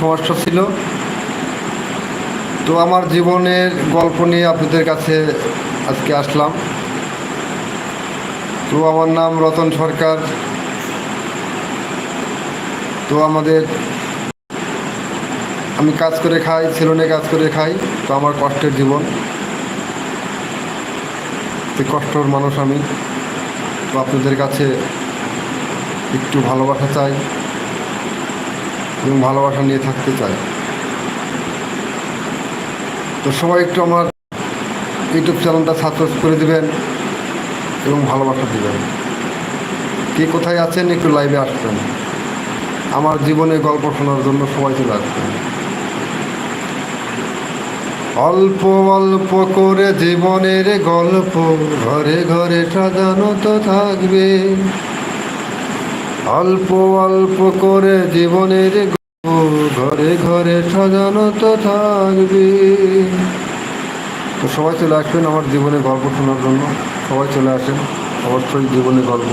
সমস্যা ছিল। তো আমার জীবনের গল্প নিয়ে আপনাদের কাছে আজকে আসলাম। তো আমার নাম রতন সরকার। তো আমাদের আমি কাজ করে খাই, সেলুনে কাজ করে খাই, তো আমার কষ্টের জীবন। তো কষ্টর মানুষ আমি। তো আপনাদের কাছে একটু ভালোবাসা চাই। এবং ভালোবাসা নিয়ে থাকতে চাই। তো সবাই একটু আমার ইউটিউব চ্যানেলটা সাবস্ক্রাইব করে দিবেন এবং ভালোবাসা দিবেন। কে কোথায় আছেন একটু লাইভে আসবেন। আমার জীবনে গল্প শোনার জন্য সবাই চলে আসবেন অল্প অল্প করে জীবনের গল্প ঘরে ঘরে সাজানো তো থাকবে। অল্প অল্প করে জীবনের ঘরে ঘরে সাজানো তো থাকবি। তো সবাই চলে আসবেন আমার জীবনে গল্প শোনার জন্য। সবাই চলে আসেন। অবশ্যই জীবনে গল্প